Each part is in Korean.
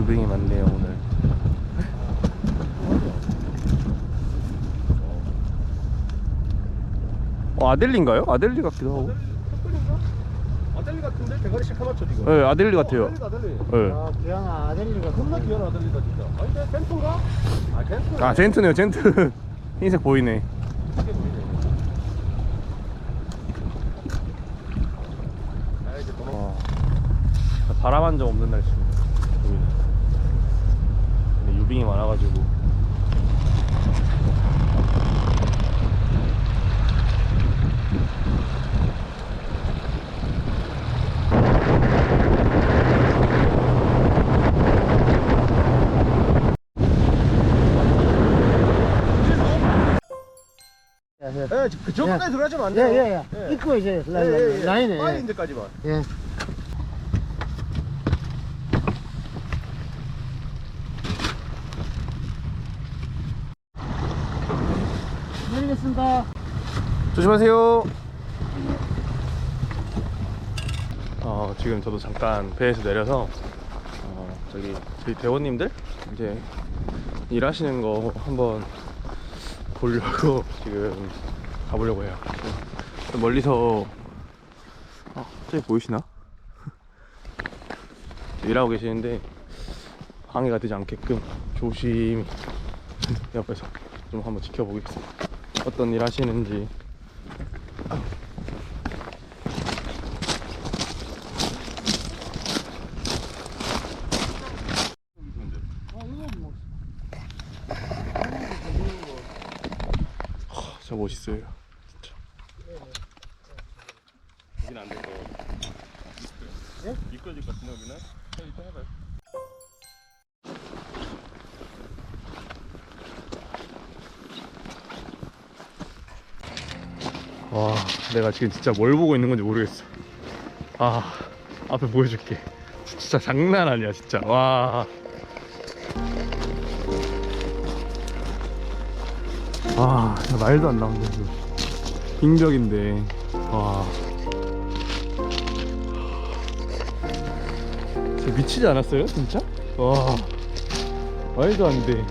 유빙이 많네요 오늘 어, 아델리인가요? 아델리 같기도 하고 아델리 같은데 대가리 시카마초 지금. 네 아델리 같아요 아델리 아델리. 네. 아, 아델리가 겁나 귀한 아델리다 진짜. 아니 근데 벤토인가? 아 벤토. 아 젠트네요 젠트 흰색 보이네 크게 보이네. 아 이제 도망. 와, 바람 한 점 없는 여기는 유빙이 많아가지고 예, 예, 그 저번까지 들어가지면 안 예, 돼요. 예, 예. 입고 이제 라, 예, 예, 예. 라인에. 예. 이제까지만. 예. 내리겠습니다. 조심하세요. 어, 지금 저도 잠깐 배에서 내려서 어, 저기 저희 대원님들 이제 일하시는 거 한번 보려고 지금 가보려고 해요. 좀 멀리서 아, 저기 보이시나? 일하고 계시는데 방해가 되지 않게끔 조심히 옆에서 좀 한번 지켜보겠습니다. 어떤 일 하시는지 진짜 멋있어요 진짜 여기는 안될 거예요 예? 미끄러질 것 같은데 여기는? 일단 해봐요 와 내가 지금 진짜 뭘 보고 있는 건지 모르겠어 아 앞에 보여줄게 진짜 장난 아니야 진짜 와 와, 진짜 말도 안 나온다, 지금. 빙벽인데, 와. 미치지 않았어요, 진짜? 와. 말도 안 돼.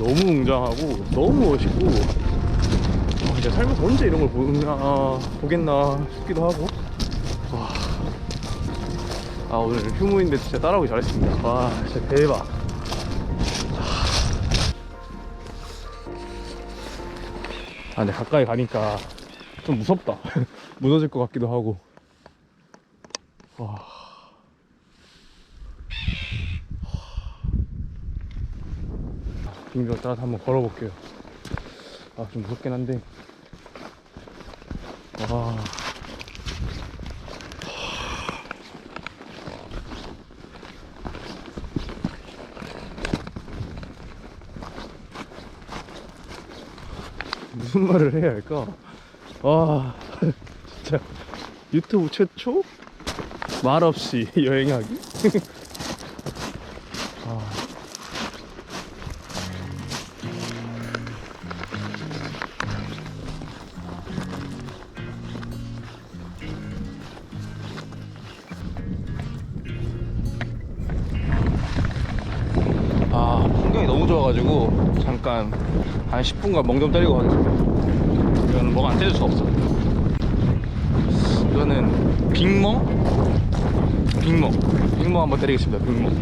너무 웅장하고, 너무 멋있고, 아, 진짜 살면서 언제 이런 걸 보나, 보겠나 싶기도 하고. 와. 아, 오늘 휴무인데 진짜 따라오기 잘했습니다. 와, 진짜 대박. 아, 근데 가까이 가니까 좀 무섭다. 무너질 것 같기도 하고. 와. 빙벽 따라서 한번 걸어볼게요. 아, 좀 무섭긴 한데. 와. 무슨 말을 해야 할까? 와, 진짜 유튜브 최초 말 없이 여행하기? 아. 아 잠깐 한 10분간 멍 좀 때리고 가겠습니다. 이거는 뭐가 안 때릴 수 없어. 이거는 빅멍? 빅멍 빅멍 한번 때리겠습니다. 빅멍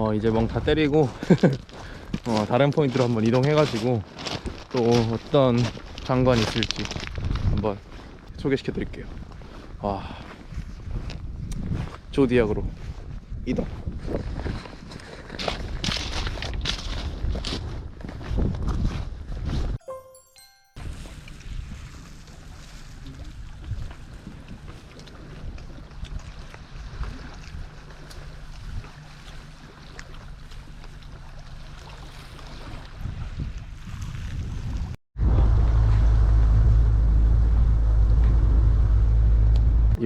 어 이제 멍 다 때리고 어 다른 포인트로 한번 이동해 가지고 또 어떤 장관이 있을지 한번 소개시켜 드릴게요. 와 조디악으로 이동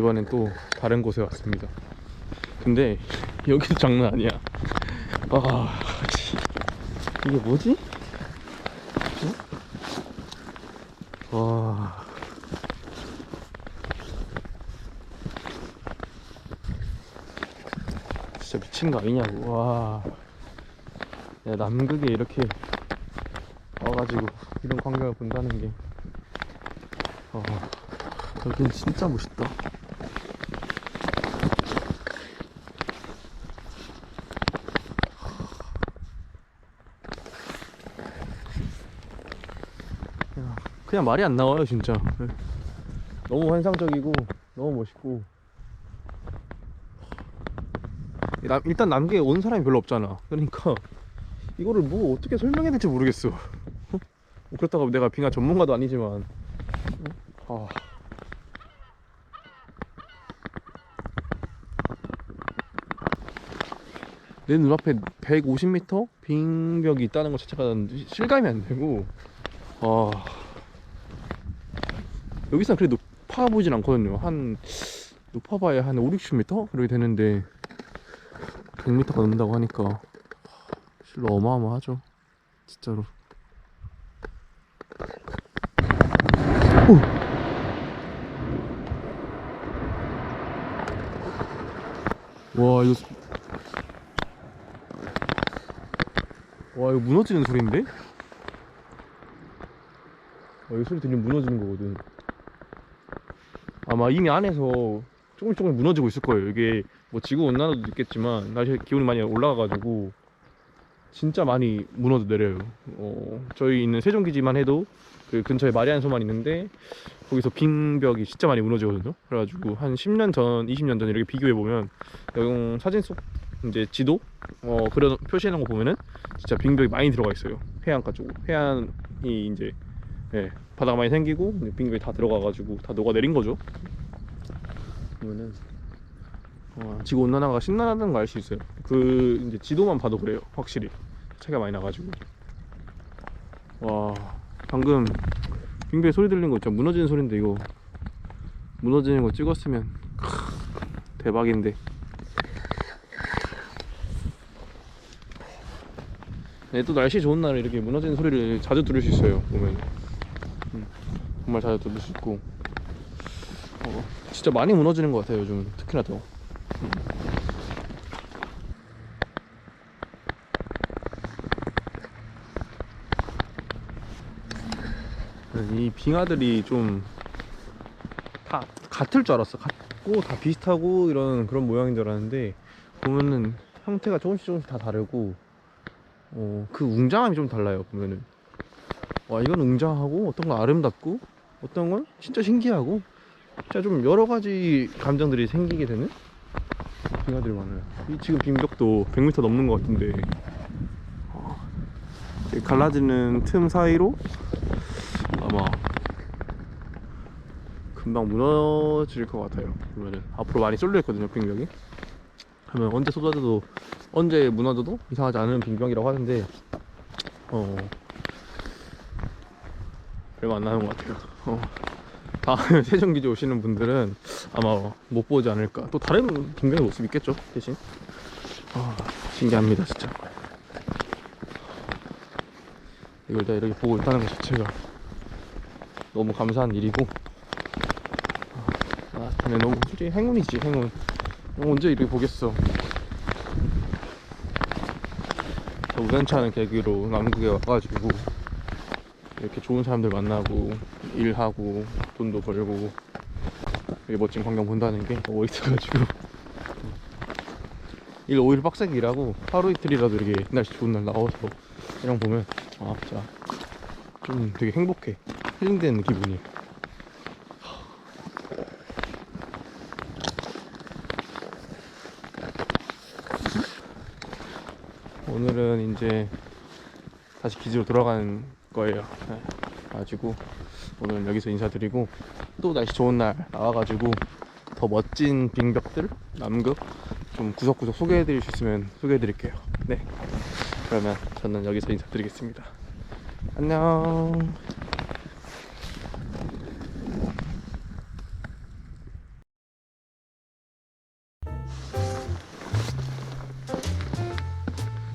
이번엔 또 다른 곳에 왔습니다. 근데 여기도 장난 아니야. 아, 씨. 이게 뭐지? 어? 와. 진짜 미친 거 아니냐고. 와. 야, 남극에 이렇게 와가지고 이런 광경을 본다는 게. 어, 여긴 진짜 멋있다. 그냥, 말이 안 나와요, 진짜. 네. 너무 환상적이고, 너무 멋있고. 남- 일단 남계에 온 사람이 별로 없잖아. 그러니까, 이거를 뭐 어떻게 설명해야 될지 모르겠어. 어? 그렇다고 내가 빙하 전문가도 아니지만. 어? 아. 내 눈앞에 150m 빙벽이 있다는 것 자체가 실감이 안 되고 아 여기선 그래 높아 보이진 않거든요 한 높아봐야 한 5, 60m? 그렇게 되는데 100m가 넘는다고 하니까 실로 어마어마하죠 진짜로 오. 와 이거 와 이거 무너지는 소리인데? 와, 이 소리 들리면 무너지는 거거든 아마 이미 안에서 조금씩 조금씩 무너지고 있을 거예요 이게 뭐 지구 온난화도 있겠지만 날씨 기온이 많이 올라가가지고 진짜 많이 무너져 내려요. 어, 저희 있는 세종기지만 해도 그 근처에 마리안 소만 있는데 거기서 빙벽이 진짜 많이 무너지거든요. 그래가지고 한 10년 전 20년 전 이렇게 비교해보면 영 사진 속 이제 지도 어 그런 표시해놓은 거 보면은 진짜 빙벽이 많이 들어가 있어요. 해안가 쪽으로 해안이 이제 예, 바다가 많이 생기고 빙벽이 다 들어가가지고 다 녹아내린 거죠. 보면은 어, 지구 온난화가 심각하다는 걸 알 수 있어요. 그 이제 지도만 봐도 그래요 확실히. 차이가 많이 나가지고. 와 방금 빙벽 소리 들린 거 진짜 무너지는 소리인데 이거. 무너지는 거 찍었으면 크, 대박인데. 네, 또 날씨 좋은 날에 이렇게 무너지는 소리를 자주 들을 수 있어요 보면. 음, 정말 자주 들을 수 있고. 어, 진짜 많이 무너지는 것 같아요 요즘. 특히나 더. 음. 이 빙하들이 좀 다. 같을 줄 알았어. 같고 다 비슷하고 이런 그런 모양인 줄 알았는데 보면은 형태가 조금씩 조금씩 다 다르고 어, 그 웅장함이 좀 달라요 보면은. 와 이건 웅장하고 어떤 건 아름답고 어떤 건 진짜 신기하고 진짜 좀 여러 가지 감정들이 생기게 되는 빙하들이 많아요. 이 지금 빙벽도 100m 넘는 것 같은데. 어, 이 갈라지는 틈 사이로 아마 금방 무너질 것 같아요. 보면은 앞으로 많이 쏠려 있거든요 빙벽이. 그러면 언제 쏟아져도 언제 무너져도 이상하지 않은 빙벽이라고 하는데 어 얼마 안 나는 것 같아요. 어, 다음에 세종기지 오시는 분들은 아마 못 보지 않을까. 또 다른 빙벽의 모습 있겠죠 대신? 아 신기합니다 진짜. 이걸 다 이렇게 보고 있다는 것 자체가 너무 감사한 일이고. 아, 근데 너무 솔직히 행운이지 행운. 어, 언제 이렇게 보겠어? 않은 계기로 남극에 와가지고 이렇게 좋은 사람들 만나고 일하고 돈도 벌고 이렇게 멋진 광경 본다는 게 너무 있어가지고. 일 5일 빡세게 일하고 하루 이틀이라도 이렇게 날씨 좋은 날 나와서 이런 거 보면 아 진짜 좀 되게 행복해. 힐링되는 기분이에요. 오늘은 이제 다시 기지로 돌아가는 거예요. 네. 가지고 오늘 여기서 인사드리고 또 날씨 좋은 날 나와가지고 더 멋진 빙벽들 남극 좀 구석구석 소개해드릴 수 있으면 소개해드릴게요. 네. 그러면 저는 여기서 인사드리겠습니다. 안녕.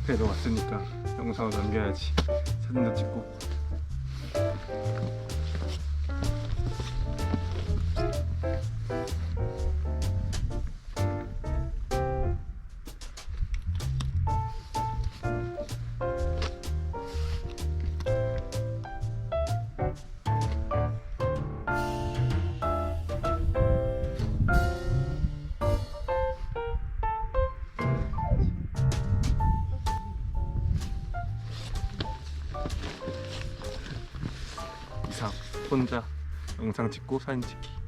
그래도 왔으니까 영상을 남겨야지. 사진도 찍고. 혼자 영상 찍고 사진 찍기.